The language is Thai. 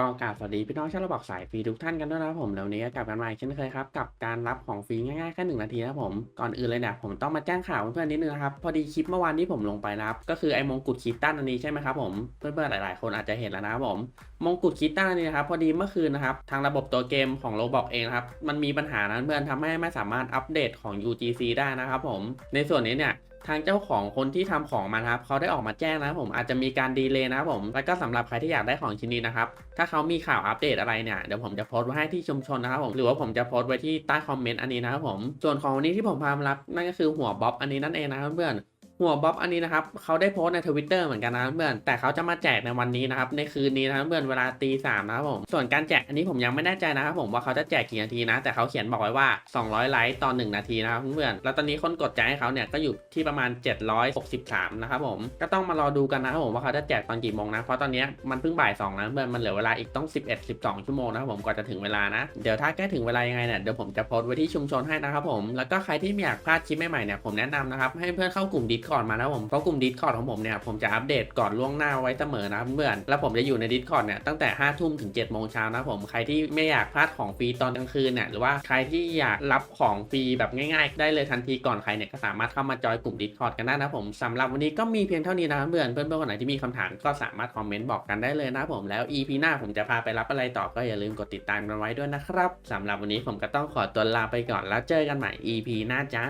ก็กราบสวัสดีพี่น้องชาวระบอกสายฟรีทุกท่านกันด้วยนะครับผมแล้ววันนี้ก็กลับกันมาเช่นเคยครับกับการรับของฟรีง่ายๆแค่หนึ่งนาทีนะครับผมก่อนอื่นเลยเนี่ยผมต้องมาแจ้งข่าวเพื่อนๆนิดนึงนะครับพอดีคลิปเมื่อวานที่ผมลงไปนะครับก็คือไอ้มงกุฎคิตตันอันนี้ใช่ไหมครับผมเพื่อนๆหลายๆ คนอาจจะเห็นแล้วนะครับผมมงกุฎคิตตันอันนี้นะครับพอดีเมื่อคืนนะครับทางระบบตัวเกมของโรบอกเองนะครับมันมีปัญหานะเพื่อนทำให้ไม่สามารถอัปเดตของ UGC ได้นะครับผมในส่วนนี้เนี่ย ทางเจ้าของคนที่ทำของมานะครับเขาได้ออกมาแจ้งนะครับผมอาจจะมีการดีเลย์นะครับผมแล้วก็สำหรับใครที่อยากได้ของชิ้นนี้นะครับถ้าเขามีข่าวอัปเดตอะไรเนี่ยเดี๋ยวผมจะโพสต์ไว้ให้ที่ชุมชนนะครับผมหรือว่าผมจะโพสต์ไว้ที่ใต้คอมเมนต์อันนี้นะครับผมส่วนของวันนี้ที่ผมพามารับนั่นก็คือหัวบ๊อบอันนี้นั่นเองนะครับเพื่อน หัวบ๊อบอันนี้นะครับเขาได้โพสในทวิตเตอร์เหมือนกันนะเพื่อนแต่เขาจะมาแจกในวันนี้นะครับในคืนนี้นะเพื่อนเวลาตีสามนะครับผมส่วนการแจกอันนี้ผมยังไม่แน่ใจนะครับผมว่าเขาจะแจกกี่นาทีนะ แต่เขาเขียนบอกไว้ว่า 200 ไลค์ต่อ1นาทีนะครับเพื่อนแล้วตอนนี้คนกดใจให้เขาเนี่ยก็อยู่ที่ประมาณ 763นะครับผมก็ต้องมารอดูกันนะครับผมว่าเขาจะแจกตอนกี่โมงนะเพราะตอนนี้มันเพิ่งบ่าย2นะเพื่อนมันเหลือเวลาอีกต้อง 11 12 ชั่วโมงนะครับผมกว่าจะถึงเวลานะเดี๋ยวถ้าใกล้ถึงเวลายังไงเนี่ยเดี๋ยวผมจะโพสต์ไว้ที่ชุมชนให้นะครับผมแล้วก็ใครที่ไม่อยากพลาดคลิปใหม่ๆเนี่ยผมแนะนำนะครับให้เพื่อนเข้ากลุ่มดิสคอร์ดมานะผม เพราะกลุ่มดิสคอร์ดของผมเนี่ย ผมจะอัปเดตก่อนล่วงหน้าไว้เสมอนะเพื่อน แล้วผมจะอยู่ในดิสคอร์ดเนี่ยตั้งแต่5ทุ่มถึง7โมงเช้านะผม ใครที่ไม่อยากพลาดของฟรีตอนกลางคืนเนี่ย หรือว่าใครที่อยากรับของฟรีแบบง่ายๆ ได้เลยทันทีก่อนใครเนี่ย ก็สามารถเข้ามาจอยกลุ่มดิสคอร์ดกันได้นะผมสำหรับวันนี้ก็มีเพียงเท่านี้นะเพื่อน เพื่อนๆคนไหนที่มีคำถามก็สามารถคอมเมนต์บอกกันได้เลยนะผม แล้ว EP หน้าผมจะพาไปรับอะไรต่อก็อย่าลืมกดติดตามกันไว้ด้วยนะครับสำหรับวันนี้ผมก็ต้องขอตัวลาไปก่อนแล้วเจอกันใหม่ EP หน้าจ้า